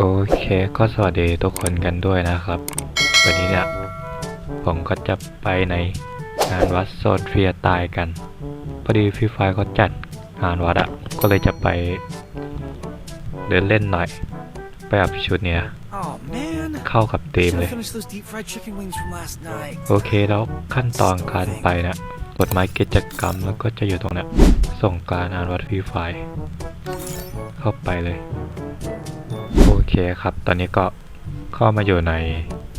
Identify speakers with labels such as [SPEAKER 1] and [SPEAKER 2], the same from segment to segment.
[SPEAKER 1] โอเคก็สวัสดีทุกคนกันด้วยนะครับ วันนี้เนี่ย ผมก็จะไปในงานวัดโซนเฟียตายกัน พอดีฟรีไฟเขาจัดงานวัดอะก็เลยจะไปเดินเล่นหน่อย ไปแบบชุดเนี้ย
[SPEAKER 2] Oh man.
[SPEAKER 1] เข้ากับธีม
[SPEAKER 2] Gotta
[SPEAKER 1] เลย
[SPEAKER 2] finish those deep fried chicken wings from last night.
[SPEAKER 1] โอเคแล้วขั้นตอนการไปนะกฎหมายกิจกรรมแล้วก็จะอยู่ตรงเนี้ยส่งกรารงานวัดฟรีไฟเข้าไปเลยโอ เคครับ ตอนนี้ก็เข้ามาอยู่ใน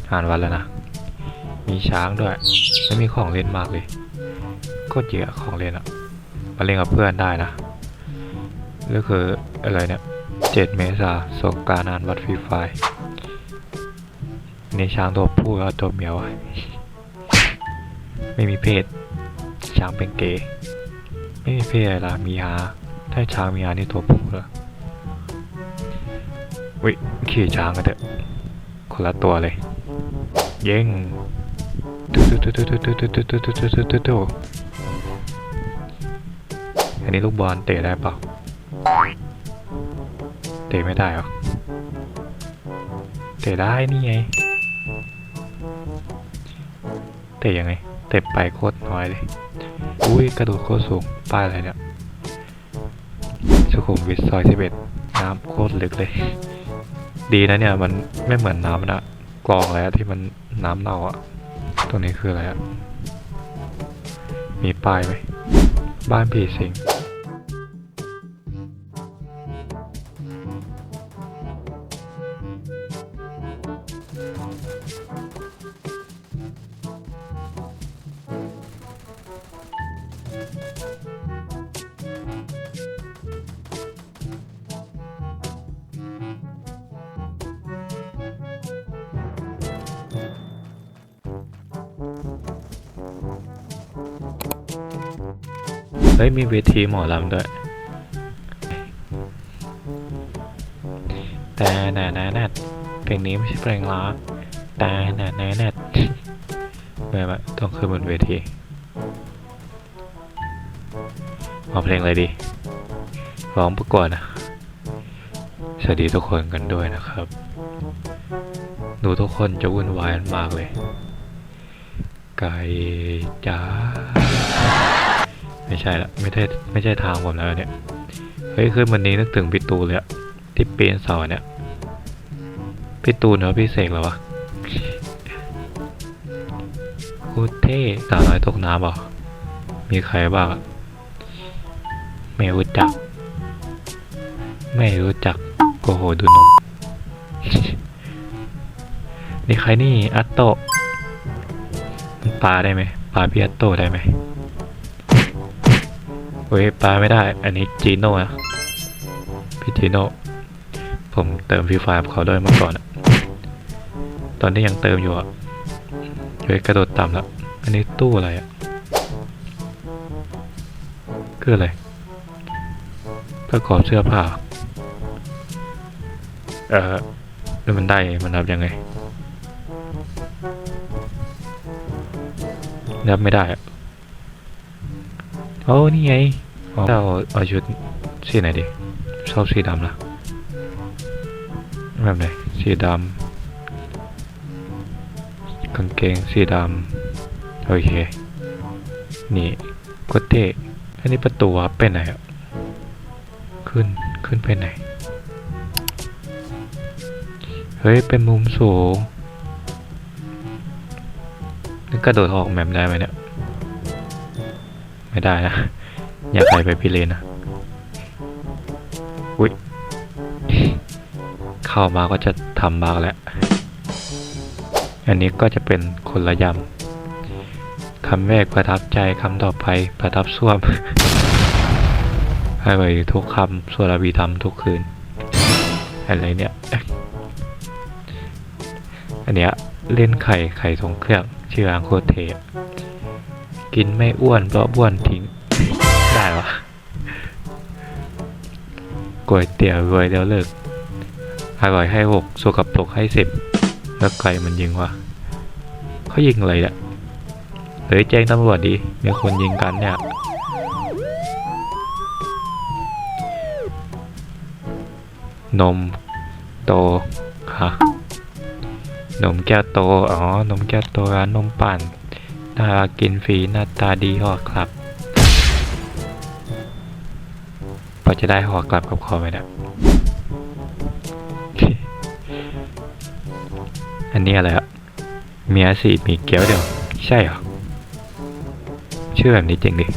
[SPEAKER 1] งานวัดแล้วนะ มีช้างด้วยและมีของเล่นมากเลย ก็เยอะของเล่นอะมาเล่นกับเพื่อนได้นะก็คืออะไรเนี่ยเจ็ดเมษาส่งการงานวัดฟรีไฟนี่ช้างตัวผู้แล้วตัวเมียวไม่มีเพศ ช้างเป็นเกย์ไม่มีเพศอะไรล่ะมีฮาถ้าช้างมีฮานี่ตัวผู้เหรอ วิขี่ช้างกันเถอะคนละตัวเลย เย้งตุ๊ตุ๊ตุ๊ตุ๊ตุ๊ตุ๊ตุ๊ตุ๊ตุ๊ตุ๊ตุ๊ตุ๊อันนี้ลูกบอลเตะได้เปล่าเตะไม่ได้หรอเตะได้นี่ไงเตะยังไงเตะไปโคตรน้อยเลยอุ้ยกระโดดโคตรสูงป้ายอะไรเนี่ยสุขุมวิทซอยสิบเอ็ดน้ำโคตรลึกเลย ดีนะเนี่ยมันไม่เหมือนน้ำนะกรองแล้วที่มันน้ำเน่าอะตรงนี้คืออะไรอะมีป้ายไหมบ้านผีสิง เฮ้ยมีเวทีหมอลำด้วยแต่แน่แน่แน่เพลงนี้ไม่ใช่เพลงรักแต่แน่แน่แน่ไม่ไม่ต้องขึ้นบนเวทีเอาเพลงอะไรดีร้องประกวดนะ สวัสดีทุกคนกันด้วยนะครับดูทุกคนจะวุ่นวายมากเลย ไก่จ้า ไม่ใช่ละไม่ใช่ไม่ใช่ทางผมแล้วเนี่ยเฮ้ยขึ้นวันนี้นึกถึงพี่ตูเลยอะที่ปีนเสาเนี่ยพี่ตูนเหรอพี่เสกเหรอวะโคตรเท่สาวน้อยตกน้ำเหรอ มีใครบ้างไม่รู้จัก ไม่รู้จักโกโหดูนม นี่ใครนี่ อัตโต ปลาได้ไหม ปลาพี่อัตโตได้ไหม เว้ยปลาไม่ได้ อันนี้จีโน่นะพี่จีโน่ผมเติมฟรีไฟกับเขาด้วยเมื่อก่อนอะตอนนี้ยังเติมอยู่อะเฮ้ยกระโดดต่ำแล้ว อันนี้ตู้อะไรอะคืออะไรประกอบเสื้อผ้า เออแล้วมันได้มันนับยังไงนับไม่ได้อะ โอ้นี่ไงเอาเอาชุดสีไหนดีชอบสีดำนะแบบไหนสีดำกางเกงสีดำโอเค นี่กดเตะอันนี้ประตูไปไหนอะขึ้นขึ้นไปไหน เฮ้ย เป็นมุมสูงนี่กระโดดออกแมมได้ไหมเนี่ย ไม่ได้นะ อย่าใครไปพี่เลนนะ อุ้ย เข้ามาก็จะทำบางแล้ว อันนี้ก็จะเป็นคนละยำคำแรกประทับใจคำต่อไปประทับส้วมให้ไปทุกคำสวดอภิธรรมทุกคืน อะไรเนี่ย อันเนี้ยเล่นไข่ไข่ทรงเครื่องชื่ออังโคเท กินไม่อ้วนเพราะบ้วนทิ้ง ได้วะก๋วยเตี๋ยวรวยแล้วเลิก อร่อยให้หกสกปรกให้สิบแล้วใครมันยิงวะเขายิงอะไรเนี่ยเฮ้ยแจ้งตำรวจดีมีคนยิงกันเนี่ยนมโตฮะนมแก้วโต อ๋อ นมแก้วโตร้านนมปั่น น่ากินฟรีหน้าตาดีห่อกลับพอจะได้ห่อกลับกับคอไหมนะอันนี้อะไรอะเมียสีมีเกี๊ยวเดียว ใช่เหรอ ชื่อแบบนี้จริงดิ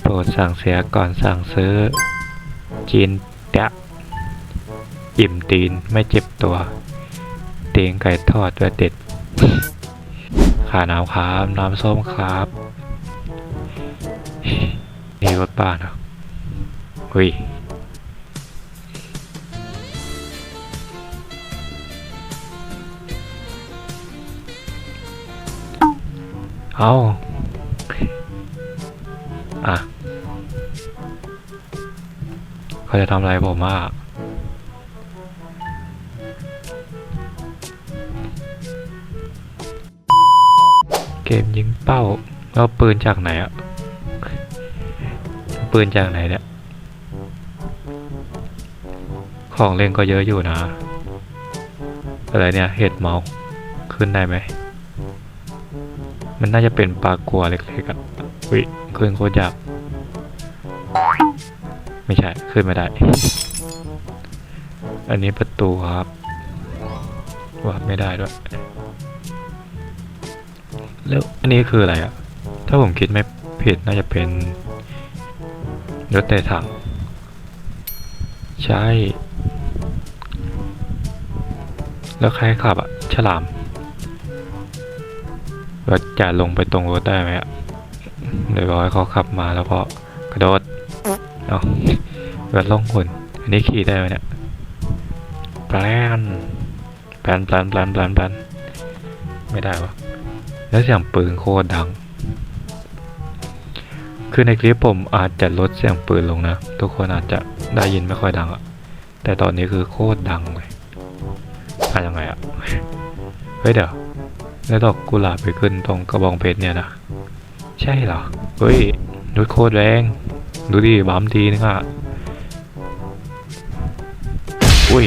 [SPEAKER 1] โปรดสั่งเสียก่อนสั่งซื้อ จีนแตะอิ่มตีนไม่เจ็บตัว เตียงไก่ทอดด้วเด็ด ขาน้ำครับ น้ำส้มครับ นี่รถบ้านเหรอเฮ้ยเอาอะเขาจะทำอะไรผมอะ เกมยิงเป้าแล้วปืนจากไหนอะปืนจากไหนเนี่ย ของเล่นก็เยอะอยู่นะ อะไรเนี่ยเห็ดเมาขึ้นได้ไหม มันน่าจะเป็นปลากัวเล็กๆอะวิขึ้นโคตรยาก ไม่ใช่ ขึ้นไม่ได้ อันนี้ประตูครับวาดไม่ได้ด้วย แล้วอันนี้คืออะไรอะถ้าผมคิดไม่ผิดน่าจะเป็นรถเตะถังใช่ แล้วใครขับอะฉลามเราจะลงไปตรงรถได้ไหมอะเดี๋ยวรอให้เขาขับมาแล้วก็กระโดดเอารถล่องหนอันนี้ขี่ได้ไหมเนี่ยแปลนแปลนแปลนแปลนแปลนแปลนไม่ได้วะ แล้วเสียงปืนโคตรดัง คือในคลิปผมอาจจะลดเสียงปืนลงนะ ทุกคนอาจจะได้ยินไม่ค่อยดังอะแต่ตอนนี้คือโคตรดังเลยอะยังไงอะเฮ้ยเดี๋ยวแล้วดอกกุหลาบไปขึ้นตรงกระบองเพชรเนี่ยนะใช่เหรอ เฮ้ยนุดโคตรแรง ดูดิบัมทีนึงอะอุ้ย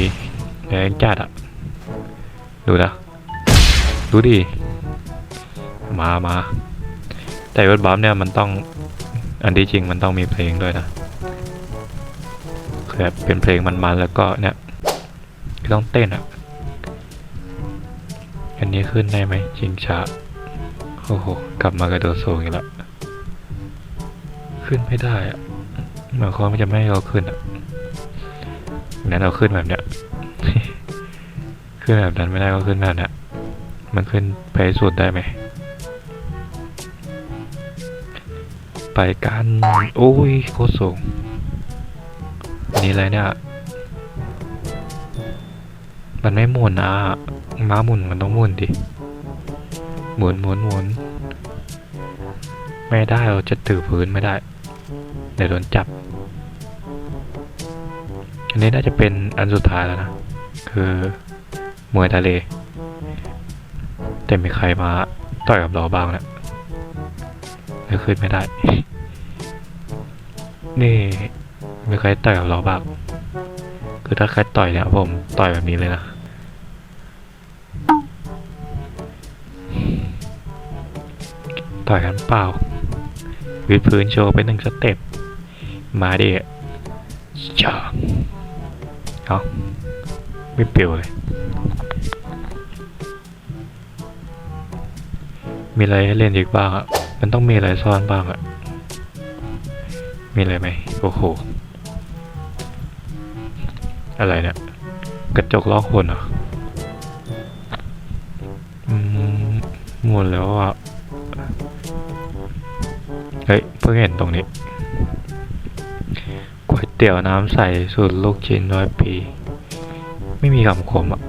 [SPEAKER 1] แรงจัดอะดูนะ ดูดิ มามาแต่เวอรถบัมเนี่ยมันต้อง อันที่จริงมันต้องมีเพลงด้วยนะคือแบบเป็นเพลงมันๆแล้วก็เนี่ยต้องเต้นอะ อันนี้ขึ้นได้ไหมจริงช้าโอ้โห กลับมากระโดดสูงอีกแล้วขึ้นไม่ได้อะหมายความว่าจะไม่ให้เราขึ้นอะงั้นเราขึ้นแบบเนี้ยขึ้นแบบนั้นไม่ได้ก็ขึ้นแบบเนี้ยมันขึ้นไปสุดได้ไหม ไปกันโอ้ยโคตรสูงนี่อะไรเนี่ย มันไม่หมุนอะม้าหมุนมันต้องหมุนดิหมุนหมุนหมุนไม่ได้เราจะถือพื้นไม่ได้เดี๋ยวโดนจับ อันนี้น่าจะเป็นอันสุดท้ายแล้วนะ คือมวยทะเล แต่มีใครมาต่อยกับเราบ้างนะแล้วขึ้นไม่ได้ นี่มีใครต่อยกับเราบ้างคือถ้าใครต่อยเนี่ยผมต่อยแบบนี้เลยนะต่อยกันเปล่าวิดพื้นโชว์ไปหนึ่งสเต็ปมาดิจ้าเอาไม่เปรียวเลย มีอะไรให้เล่นอีกบ้างอะ มันต้องมีอะไรซ่อนบ้างอะ มีอะไรไหมโอ้โห อะไรเนี่ยกระจกล้อคนเหรอมหมดแล้วอะ เฮ้ย เพิ่งเห็นตรงนี้ก๋วยเตี๋ยวน้ำใสสูตรลูกชิ้นร้อยปี ไม่มีคำคมอะ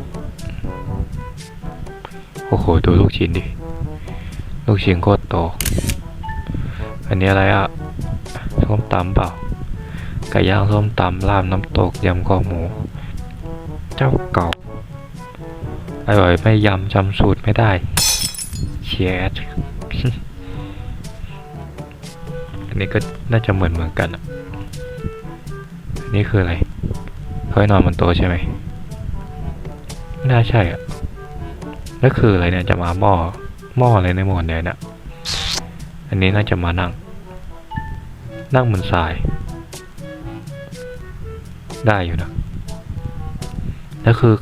[SPEAKER 1] โอ้โห ดูลูกชิ้นดิ ลูกชิ้นโคตรโต อันนี้อะไรอะ ส้มตำเปล่าไก่ย่างส้มตำลาบน้ำตกยำคอหมู เจ้าเก่าอร่อยไม่ยำจำสูตรไม่ได้เชียดอันนี้ก็น่าจะเหมือนเหมือนกันอันนี้คืออะไรเขาให้นอนบนโต๊ะใช่ไหมไม่น่าใช่อะแล้วคืออะไรเนี่ยจะมาหม้อหม้ออะไรในหมอนแดนอะอันนี้น่าจะมานั่ง นั่งบนทราย ได้อยู่นะแล้วคือ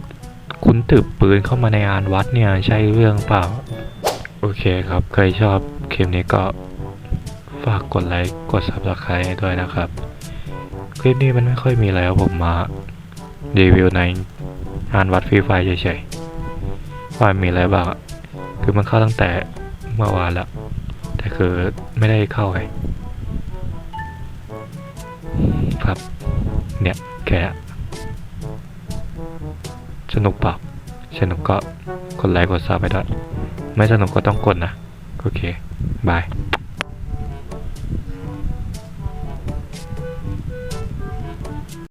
[SPEAKER 1] คุณถือปืนเข้ามาในงานวัดเนี่ยใช่เรื่องเปล่า โอเคครับ ใครชอบคลิปนี้ก็ฝากกดไลค์กด subscribe ด้วยนะครับ คลิปนี้มันไม่ค่อยมีอะไรครับผมมารีวิวในงานวัดฟรีไฟเฉยๆว่ามีอะไรบ้างคือมันเข้าตั้งแต่เมื่อวานแล้ว แต่คือไม่ได้เข้าไง ครับ เนี่ยแค่สนุกเปล่าสนุกก็กดไลค์กดซับไปด้วยไม่สนุกก็ต้องกดนะ โอเค บาย